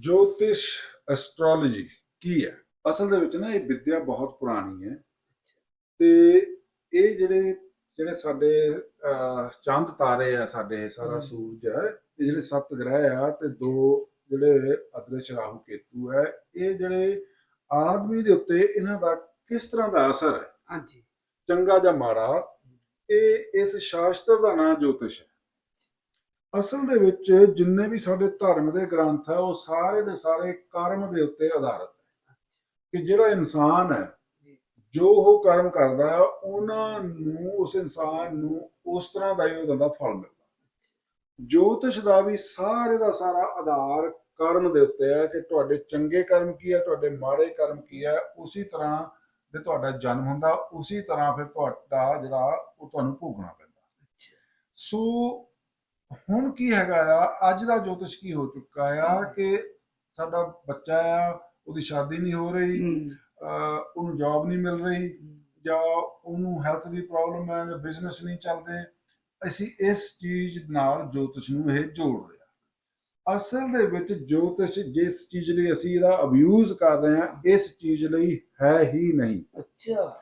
ਜੋਤਿਸ਼ ਐਸਟ੍ਰੋਲੋਜੀ ਕੀ ਹੈ? ਅਸਲ ਦੇ ਵਿੱਚ ਨਾ ਇਹ ਵਿਦਿਆ ਬਹੁਤ ਪੁਰਾਣੀ ਹੈ। ਤੇ ਇਹ ਜਿਹੜੇ ਜਿਹੜੇ ਸਾਡੇ ਚੰਦ ਤਾਰੇ ਆ ਸਾਡੇ ਸਾਰਾ। ਸੂਰਜ ਹੈ ਇਹ ਜਿਹੜੇ ਸੱਤ ਗ੍ਰਹਿ ਆ ਤੇ ਦੋ ਜਿਹੜੇ ਅਦ੍ਰਿਸ਼ ਰਾਹੂ ਕੇਤੂ ਹੈ ਇਹ ਜਿਹੜੇ ਆਦਮੀ ਦੇ ਉੱਤੇ ਇਹਨਾਂ ਦਾ ਕਿਸ ਤਰ੍ਹਾਂ ਦਾ ਅਸਰ ਹੈ? ਹਾਂਜੀ। ਚੰਗਾ ਜਾਂ ਮਾੜਾ ਇਹ ਇਸ ਸ਼ਾਸਤਰ ਦਾ ਨਾਮ ਜੋਤਿਸ਼ ਹੈ। ਅਸਲ ਦੇ ਵਿੱਚ ਜਿੰਨੇ ਵੀ ਸਾਡੇ ਧਰਮ ਦੇ ਗ੍ਰੰਥ ਆ ਉਹ ਸਾਰੇ ਦੇ ਸਾਰੇ ਕਰਮ ਦੇ ਉੱਤੇ ਆਧਾਰਿਤ ਹੈ। ਕਿ ਜਿਹੜਾ ਇਨਸਾਨ ਹੈ ਜੀ। ਉਹ ਕਰਮ ਕਰਦਾ ਹੈ ਉਹਨਾਂ ਨੂੰ ਉਸ ਇਨਸਾਨ ਨੂੰ ਉਸ ਤਰ੍ਹਾਂ ਦਾ ਹੀ ਉਹਦਾ ਫਲ ਮਿਲਦਾ। ਜੋਤਿਸ਼ ਦਾ ਵੀ ਸਾਰੇ ਦਾ ਸਾਰਾ ਆਧਾਰ ਕਰਮ ਦੇ ਉੱਤੇ ਹੈ ਕਿ ਤੁਹਾਡੇ ਚੰਗੇ ਕਰਮ ਕੀ ਹੈ ਤੁਹਾਡੇ ਮਾੜੇ ਕਰਮ ਕੀ ਹੈ ਉਸੇ ਤਰ੍ਹਾਂ ਤੇ ਤੁਹਾਡਾ ਜਨਮ ਹੁੰਦਾ ਉਸੇ ਤਰ੍ਹਾਂ ਫਿਰ ਤੁਹਾਡਾ ਜਿਹੜਾ ਉਹ ਤੁਹਾਨੂੰ ਭੋਗਣਾ ਪੈਂਦਾ। ਸੋ ਹੁਣ ਕੀ ਹੈਗਾ ਆ? ਅੱਜ ਦਾ ਜੋਤਿਸ਼ ਕੀ ਹੋ ਚੁੱਕਾ ਆ ਕਿ ਸਾਡਾ ਬੱਚਾ ਆ ਉਹਦੀ ਸ਼ਾਦੀ ਨਹੀਂ ਹੋ ਰਹੀ ਉਹਨੂੰ ਜੌਬ ਨਹੀਂ ਮਿਲ ਰਹੀ ਜਾਂ ਉਹਨੂੰ ਹੈਲਥ ਦੀ ਪ੍ਰੋਬਲਮ ਹੈ ਜਾਂ ਬਿਜ਼ਨਸ ਨਹੀਂ ਚੱਲਦੇ ਅਸੀਂ ਇਸ ਚੀਜ਼ ਨਾਲ ਜੋਤਿਸ਼ ਨੂੰ ਇਹ ਜੋੜ ਰਿਹਾ ਅਸਲ ਦੇ ਵਿੱਚ ਜੋਤਿਸ਼ ਜਿਸ ਚੀਜ਼ ਲਈ ਅਸੀਂ ਇਹਦਾ ਅਬਿਊਜ਼ ਕਰ ਰਹੇ ਹਾਂ ਇਸ ਚੀਜ਼ ਲਈ ਹੈ ਹੀ ਨਹੀਂ। ਅੱਛਾ।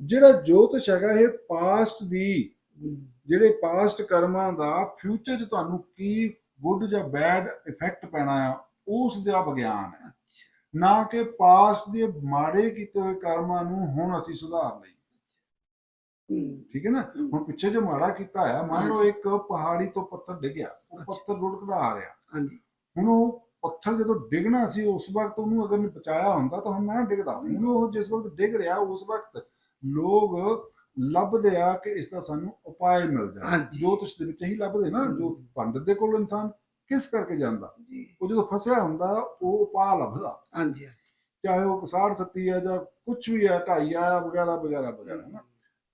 ਜਿਹੜਾ ਜੋਤਿਸ਼ ਹੈਗਾ ਇਹ ਪਾਸਟ ਦੀ ਜਿਹੜੇ ਪਾਸਟ ਕਰਮਾਂ ਦਾ ਫਿਊਚਰ 'ਚ ਤੁਹਾਨੂੰ ਕੀ ਗੁੱਡ ਜਾਂ ਬੈਡ ਇਫੈਕਟ ਪੈਣਾ ਆ ਉਸ ਦਾ ਵਿਗਿਆਨ ਹੈ। ਨਾ ਕਿ ਪਾਸਟ ਦੇ ਮਾੜੇ ਕੀਤੇ ਹੋਏ ਕਰਮਾਂ ਨੂੰ ਹੁਣ ਅਸੀਂ ਸੁਧਾਰ ਲਈ। ਠੀਕ ਹੈ ਨਾ? ਹੁਣ ਪਿੱਛੇ ਜੋ ਮਾੜਾ ਕੀਤਾ ਹੈ ਮੰਨ ਲਓ ਇੱਕ ਪਹਾੜੀ ਤੋਂ ਪੱਥਰ ਡਿੱਗਿਆ ਉਹ। ਪੱਥਰ ਰੁੜਕਦਾ ਆ ਰਿਹਾ। ਹਾਂਜੀ। ਹੁਣ ਉਹ ਪੱਥਰ ਜਦੋਂ ਡਿੱਗਣਾ ਸੀ ਉਸ ਵਕਤ ਉਹਨੂੰ ਅਗਰ ਨਹੀਂ ਬਚਾਇਆ ਹੁੰਦਾ ਤਾਂ ਹੁਣ ਨਾ ਡਿੱਗਦਾ। ਹੁਣ ਉਹ ਜਿਸ ਵਕਤ ਡਿੱਗ ਰਿਹਾ ਉਸ ਵਕਤ ਲੋਕ ਲੱਭਦੇ ਆ ਕਿ ਇਸ ਦਾ ਸਾਨੂੰ ਉਪਾਅ ਮਿਲ ਹਾਂਜੀ। ਜੋਤਿਸ਼ ਦੇ ਵਿੱਚ ਇਹੀ ਲੱਭਦੇ ਨਾ ਜੋ ਪੰਡਤ ਦੇ ਕੋਲ ਇਨਸਾਨ ਕਿਸ ਕਰਕੇ ਜਾਂਦਾ? ਉਹ ਜਦੋਂ ਫਸਿਆ ਹੁੰਦਾ ਉਹ ਉਪਾਅ ਲੱਭਦਾ। ਹਾਂਜੀ ਚਾਹੇ ਉਹ ਸਾੜ ਸੱਤੀ ਹੈ ਜਾਂ ਕੁਝ ਵੀ ਹੈ ਢਾਈ ਆ ਵਗੈਰਾ ਵਗੈਰਾ ਵਗੈਰਾ ਨਾ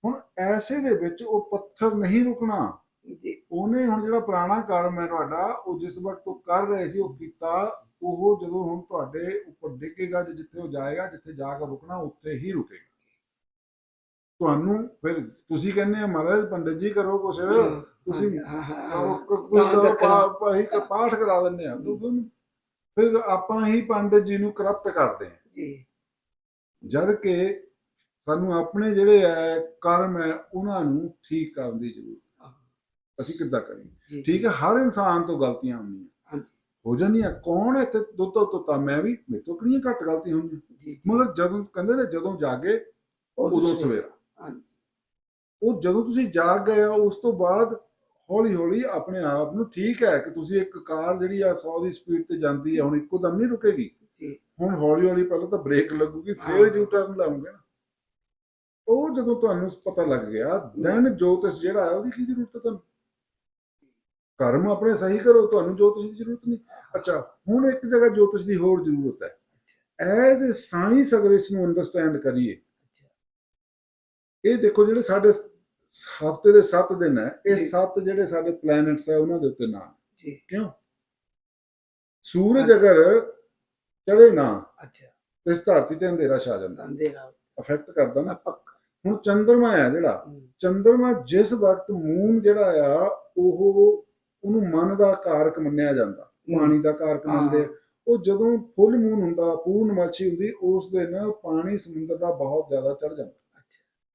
ਹੁਣ ਐਸੇ ਦੇ ਵਿੱਚ ਉਹ ਪੱਥਰ ਨਹੀਂ ਰੁਕਣਾ। ਜੀ। ਉਹਨੇ ਹੁਣ ਜਿਹੜਾ ਪੁਰਾਣਾ ਕਰਮ ਹੈ ਤੁਹਾਡਾ ਉਹ ਜਿਸ ਵਕਤ ਉਹ ਕਰ ਰਹੇ ਸੀ ਉਹ ਕੀਤਾ ਉਹ ਜਦੋਂ ਹੁਣ ਤੁਹਾਡੇ ਉੱਪਰ ਡਿੱਗੇਗਾ ਜਾਂ ਜਿੱਥੇ ਉਹ ਜਾਏਗਾ ਜਿੱਥੇ ਜਾ ਕੇ ਰੁਕਣਾ ਉੱਥੇ ਹੀ ਰੁਕੇਗਾ। ਤੁਹਾਨੂੰ ਫਿਰ ਤੁਸੀਂ ਕਹਿੰਦੇ ਆ ਮਹਾਰਾਜ ਪੰਡਿਤ ਜੀ ਕਰੋ ਕੁਛ ਤੁਸੀਂ ਕਰੋ ਕੋਈ ਪਾਠ ਕਰਾ ਦਿੰਦੇ ਆ। ਫਿਰ ਆਪਾਂ ਹੀ ਪੰਡਿਤ ਜੀ ਨੂੰ ਕਰਪਟ ਕਰਦੇ ਆ। ਜੀ। ਜਦ ਕਿ ਸਾਨੂੰ ਆਪਣੇ ਜਿਹੜੇ ਹੈ ਕਰਮ ਹੈ ਉਹਨਾਂ ਨੂੰ ਠੀਕ ਕਰਨ ਦੀ ਜ਼ਰੂਰਤ ਹੈ। ਅਸੀਂ ਕਿੱਦਾਂ ਕਰੀਏ? ਠੀਕ ਹੈ ਹਰ ਇਨਸਾਨ ਤੋਂ ਗਲਤੀਆਂ ਹੁੰਦੀਆਂ। ਹੋ ਜਾਂਦੀਆਂ। ਕੌਣ ਹੈ ਇੱਥੇ ਦੁੱਧ ਤੋਤਾ? ਮੈਂ ਵੀ। ਮੇਰੇ ਤੋਂ ਕਿਹੜੀਆਂ ਘੱਟ ਗਲਤੀਆਂ ਹੁੰਦੀਆਂ? ਮਗਰ ਜਦੋਂ ਕਹਿੰਦੇ ਨੇ ਜਦੋਂ ਜਾਗੇ ਉਦੋਂ ਸਵੇਰਾ। ਹਾਂਜੀ। ਉਹ ਜਦੋਂ ਤੁਸੀਂ ਜਾਗ ਗਏ ਹੋ ਉਸ ਤੋਂ ਬਾਅਦ ਹੌਲੀ ਹੌਲੀ ਆਪਣੇ ਆਪ ਨੂੰ ਠੀਕ ਹੈ ਕਿ ਤੁਸੀਂ ਇੱਕ ਕਾਰ ਜਿਹੜੀ ਆ 100 ਦੀ ਸਪੀਡ ਤੇ ਜਾਂਦੀ ਹੈ ਹੁਣ ਇੱਕੋ ਦਮ ਨਹੀਂ ਰੁਕੇਗੀ। ਜੀ। ਹੁਣ ਹੌਲੀ ਹੌਲੀ ਪਹਿਲਾਂ ਤਾਂ ਬ੍ਰੇਕ ਲੱਗੂਗੀ। ਫਿਰ ਯੂ ਟਰਨ ਲਾਉਂਗੇ ਨਾ। ਉਹ ਜਦੋਂ ਤੁਹਾਨੂੰ ਪਤਾ ਲੱਗ ਗਿਆ ਦੈਨ ਜੋਤਿਸ਼ ਜਿਹੜਾ ਹੈ ਉਹਦੀ ਕੀ ਜ਼ਰੂਰਤ ਹੈ ਤੁਹਾਨੂੰ? ਕਰਮ ਆਪਣੇ ਸਹੀ ਕਰੋ ਤੁਹਾਨੂੰ ਜੋਤਿਸ਼ ਦੀ ਜ਼ਰੂਰਤ ਨਹੀਂ। ਅੱਛਾ ਹੁਣ ਇੱਕ ਜਗ੍ਹਾ ਜੋਤਿਸ਼ ਦੀ ਹੋਰ ਜ਼ਰੂਰਤ ਹੈ। ਐਜ਼ ਅ ਸਾਇੰਸ ਅਗਰ ਇਸ ਨੂੰ ਅੰਡਰਸਟੈਂਡ ਕਰੀਏ ਇਹ ਦੇਖੋ ਜਿਹੜੇ ਸਾਡੇ ਹਫ਼ਤੇ ਦੇ 7 ਦਿਨ ਹੈ ਇਹ ਜੀ। 7 ਜਿਹੜੇ ਸਾਡੇ ਪਲੈਨਟਸ ਹੈ ਉਹਨਾਂ ਦੇ ਉੱਤੇ ਨਾਮ ਜੀ। ਕਿਉਂ? ਸੂਰਜ ਅਗਰ ਚੜੇ ਨਾ ਅੱਛਾ। ਇਸ ਧਰਤੀ ਤੇ ਅੰਧੇਰਾ ਛਾ ਜਾਂਦਾ। ਅੰਧੇਰਾ। ਅਫੈਕਟ ਕਰਦਾ ਨਾ। ਪੱਕਾ। ਹੁਣ ਚੰਦਰਮਾ ਹੈ ਜਿਹੜਾ ਚੰਦਰਮਾ ਜਿਸ ਵਕਤ ਮੂਨ ਜਿਹੜਾ ਆ ਉਹ ਉਹਨੂੰ ਮਨ ਦਾ ਕਾਰਕ ਮੰਨਿਆ ਜਾਂਦਾ। ਪਾਣੀ ਦਾ ਕਾਰਕ ਮੰਨਦੇ ਆ। ਉਹ ਜਦੋਂ ਫੁੱਲ ਮੂਨ ਹੁੰਦਾ ਪੂਰਨਮਾਸ਼ੀ ਹੁੰਦੀ ਉਸ ਦਿਨ ਪਾਣੀ ਸਮੁੰਦਰ ਦਾ ਬਹੁਤ ਜ਼ਿਆਦਾ ਚੜ ਜਾਂਦਾ।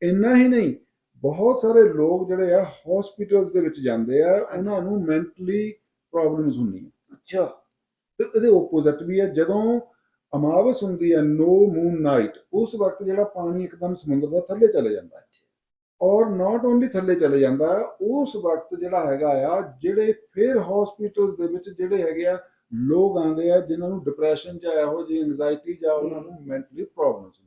ਇੰਨਾ ਹੀ ਨਹੀਂ ਬਹੁਤ ਸਾਰੇ ਲੋਕ ਜਿਹੜੇ ਆ ਹਸਪੀਟਲਸ ਦੇ ਵਿੱਚ ਜਾਂਦੇ ਆ ਉਹਨਾਂ ਨੂੰ ਮੈਂਟਲੀ ਪ੍ਰੋਬਲਮਸ ਹੁੰਦੀਆਂ। ਅੱਛਾ। ਤੇ ਇਹਦੇ ਆਪੋਜ਼ਿਟ ਵੀ ਹੈ ਜਦੋਂ ਅਮਾਵਸ ਹੁੰਦੀ ਹੈ ਨੋ ਮੂਨ ਨਾਈਟ ਉਸ ਵਕਤ ਜਿਹੜਾ ਪਾਣੀ ਇੱਕਦਮ ਸਮੁੰਦਰ ਦਾ ਥੱਲੇ ਚਲੇ ਜਾਂਦਾ। ਹੈ ਔਰ ਨਾਟ ਓਨਲੀ ਥੱਲੇ ਚਲੇ ਜਾਂਦਾ ਹੈ, ਉਸ ਵਕਤ ਜਿਹੜਾ ਹੈਗਾ ਆ ਜਿਹੜੇ ਫਿਰ ਹਸਪੀਟਲਸ ਦੇ ਵਿੱਚ ਜਿਹੜੇ ਹੈਗੇ ਆ ਲੋਕ ਆਉਂਦੇ ਆ ਜਿਨ੍ਹਾਂ ਨੂੰ ਡਿਪਰੈਸ਼ਨ ਜਾਂ ਇਹੋ ਜਿਹੀ ਐਂਜ਼ਾਈਟੀ ਜਾਂ ਉਹਨਾਂ ਨੂੰ ਮੈਂਟਲੀ ਪ੍ਰੋਬਲਮਸ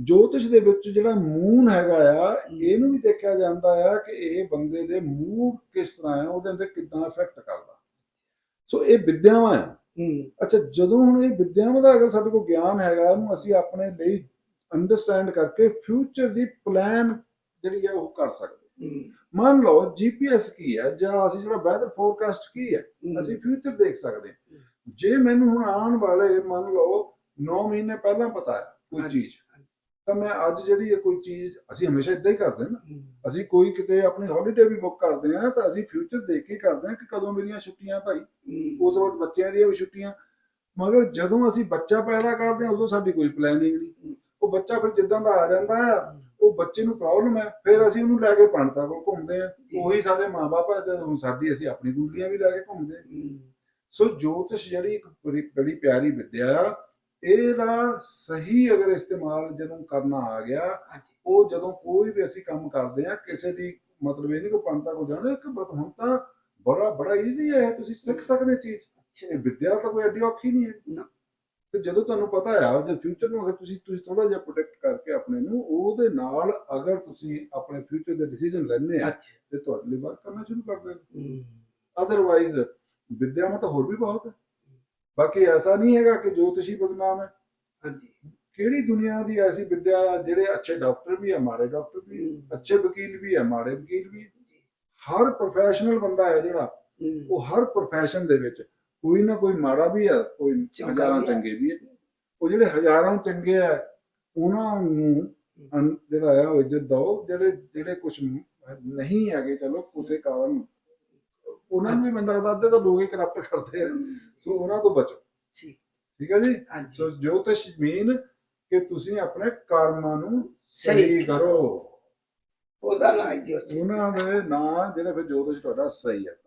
ਜੋਤਿਸ਼ ਦੇ ਵਿੱਚ ਜਿਹੜਾ ਮੂਨ ਹੈਗਾ ਆ ਇਹਨੂੰ ਵੀ ਦੇਖਿਆ ਜਾਂਦਾ ਆ ਕਿ ਇਹ ਬੰਦੇ ਦੇ ਮੂਡ ਕਿਸ ਤਰ੍ਹਾਂ ਆ ਉਹਦੇ ਅੰਦਰ ਕਿਦਾਂ ਇਫੈਕਟ ਕਰਦਾ। ਸੋ ਇਹ ਵਿਦਿਆਵਾਂ ਆ। ਅੱਛਾ ਜਦੋਂ ਹੁਣ ਇਹ ਵਿਦਿਆਵਾਂ ਦਾ ਅਗਰ ਸਾਡੇ ਕੋਲ ਗਿਆਨ ਹੈਗਾ ਉਹਨੂੰ ਅਸੀਂ ਆਪਣੇ ਲਈ ਅੰਡਰਸਟੈਂਡ ਕਰਕੇ ਫਿਊਚਰ ਦੀ ਪਲਾਨ ਜਿਹੜੀ ਹੈ ਉਹ ਕਰ ਸਕਦੇ। ਮੰਨ ਲਓ ਜੀਪੀਐਸ ਕੀ ਹੈ ਜਾਂ ਅਸੀਂ ਜਿਹੜਾ ਵੈਦਰ ਫੋਰਕਾਸਟ ਕੀ ਹੈ। ਅਸੀਂ ਫਿਊਚਰ ਦੇਖ ਸਕਦੇ। ਜੇ ਮੈਨੂੰ ਹੁਣ ਆਉਣ ਵਾਲੇ ਮੰਨ ਲਓ 9 ਮਹੀਨੇ ਪਹਿਲਾਂ ਪਤਾ ਹੈ ਕੋਈ ਚੀਜ਼ ਤਾਂ ਮੈਂ ਅੱਜ ਜਿਹੜੀ ਹੈ ਕੋਈ ਚੀਜ਼ ਅਸੀਂ ਹਮੇਸ਼ਾ ਇਦਾਂ ਹੀ ਕਰਦੇ ਹਾਂ ਨਾ। ਅਸੀਂ ਕੋਈ ਕਿਤੇ ਆਪਣੀ ਹੌਲੀਡੇ ਵੀ ਬੁੱਕ ਕਰਦੇ ਹਾਂ ਤਾਂ ਅਸੀਂ ਫਿਊਚਰ ਦੇਖ ਕੇ ਕਰਦੇ ਹਾਂ ਕਿ ਕਦੋਂ ਮੇਰੀਆਂ ਛੁੱਟੀਆਂ ਭਾਈ। ਉਸ ਵਕਤ ਬੱਚਿਆਂ ਦੀਆਂ ਵੀ ਛੁੱਟੀਆਂ। ਮਗਰ ਜਦੋਂ ਅਸੀਂ ਬੱਚਾ ਪੈਦਾ ਕਰਦੇ ਹਾਂ ਉਦੋਂ ਸਾਡੀ ਕੋਈ ਪਲੈਨਿੰਗ ਨਹੀਂ। ਉਹ ਬੱਚਾ ਫਿਰ ਜਿੱਦਾਂ ਦਾ ਆ ਜਾਂਦਾ ਹੈ ਉਹ ਬੱਚੇ ਨੂੰ ਪ੍ਰੋਬਲਮ ਹੈ। ਫਿਰ ਅਸੀਂ ਉਹਨੂੰ ਲੈ ਕੇ ਪੰਡਤਾਂ ਕੋਲ ਘੁੰਮਦੇ ਆ ਉਹੀ ਸਾਡੇ ਮਾਪੇ ਆ ਜਦੋਂ ਸਾਡੀ ਅਸੀਂ ਆਪਣੀ ਕੁੰਡਲੀਆਂ ਵੀ ਲੈ ਕੇ ਘੁੰਮਦੇ ਹਾਂ। ਸੋ ਜੋਤਿਸ਼ ਜਿਹੜੀ ਇੱਕ ਬੜੀ ਪਿਆਰੀ ਵਿੱਦਿਆ ਆ ਇਹਦਾ ਸਹੀ ਅਗਰ ਇਸਤੇਮਾਲ ਜਦੋਂ ਕਰਨਾ ਆ ਗਿਆ ਉਹ ਜਦੋਂ ਕੋਈ ਵੀ ਅਸੀਂ ਕੰਮ ਕਰਦੇ ਆ ਕਿਸੇ ਦੀ ਮਤਲਬ ਇਹ ਨਹੀਂ ਕਿ ਪੰਡਤਾਂ ਕੋਲ ਜਾਣਾ ਕਿ ਬਸ ਹੁਣ ਤਾਂ ਬੜਾ ਬੜਾ ਈਜ਼ੀ ਹੈ ਤੁਸੀਂ ਸਿੱਖ ਸਕਦੇ ਚੀਜ਼। ਇਹ ਵਿਦਿਆ ਤਾਂ ਕੋਈ ਐਡੀ ਔਖੀ ਨਹੀਂ ਹੈ। ਨਾ। ਤੇ ਜਦੋਂ ਤੁਹਾਨੂੰ ਪਤਾ ਆ ਜੇ ਫਿਊਚਰ ਨੂੰ ਅਗਰ ਤੁਸੀਂ ਤੁਸੀਂ ਥੋੜਾ ਜਿਹਾ ਪ੍ਰੋਟੈਕਟ ਕਰਕੇ ਆਪਣੇ ਨੂੰ ਉਹਦੇ ਨਾਲ ਅਗਰ ਤੁਸੀਂ ਆਪਣੇ ਫਿਊਚਰ ਦੇ ਡਿਸੀਜਨ ਲੈਣੇ ਆ ਤੇ ਤੁਹਾਡੇ ਲਈ ਵਰਕ ਕਰਨਾ ਸ਼ੁਰੂ ਕਰ ਹਮ, ਅਦਰਵਾਈਜ਼ ਵਿਦਿਆ ਮਤ ਹੋਰ ਵੀ ਬਹੁਤ ਹੈ। ਬਾਕੀ ਐਸਾ ਨਹੀਂ ਹੈਗਾ ਕਿ ਜੋਤਿਸ਼ੀ ਬਦਨਾਮ ਹੈ। ਹਾਂਜੀ। ਕਿਹੜੀ ਦੁਨੀਆ ਦੀ ਐਸੀ ਵਿਦਿਆ ਜਿਹੜੇ ਅੱਛੇ ਡਾਕਟਰ ਵੀ ਹੈ ਮਾੜੇ ਡਾਕਟਰ ਵੀ ਹੈ, ਅੱਛੇ ਵਕੀਲ ਵੀ ਹੈ ਮਾੜੇ ਵਕੀਲ ਵੀ ਹੈ। ਹਰ ਪ੍ਰੋਫੈਸ਼ਨਲ ਬੰਦਾ ਹੈ ਜਿਹੜਾ ਉਹ ਹਰ ਪ੍ਰੋਫੈਸ਼ਨ ਦੇ ਵਿੱਚ ਕੋਈ ਨਾ ਕੋਈ ਮਾੜਾ ਵੀ ਹੈ ਕੋਈ ਹਜ਼ਾਰਾਂ ਹੈ। ਚੰਗੇ ਵੀ ਹੈ। ਉਹ ਜਿਹੜੇ ਹਜ਼ਾਰਾਂ ਚੰਗੇ ਆ ਉਹਨਾਂ ਨੂੰ ਜਿਹੜਾ ਆ ਉਹ ਇੱਜ਼ਤ ਦਿਓ ਜਿਹੜੇ ਜਿਹੜੇ ਕੁਝ ਨਹੀਂ ਹੈਗੇ ਚਲੋ ਕਿਸੇ ਕਾਰਨ ਉਹਨਾਂ ਨੂੰ ਵੀ ਮੈਨੂੰ ਲੱਗਦਾ ਅੱਧੇ ਤਾਂ ਲੋਕ ਹੀ ਕਰਪਟ ਕਰਦੇ ਆ। ਸੋ ਉਹਨਾਂ ਤੋਂ ਬਚੋ। ਠੀਕ। ਠੀਕ ਹੈ ਜੀ? ਸੋ ਜੋਤਿਸ਼ ਮੀਨ ਕਿ ਤੁਸੀਂ ਆਪਣੇ ਕਰਮਾਂ ਨੂੰ ਸਹੀ ਕਰੋ। ਉਹਦਾ ਨਾ ਜੀ। ਉਹਨਾਂ ਦੇ ਨਾਂ ਜਿਹੜੇ ਫਿਰ ਜੋਤਿਸ਼ ਤੁਹਾਡਾ ਸਹੀ ਹੈ।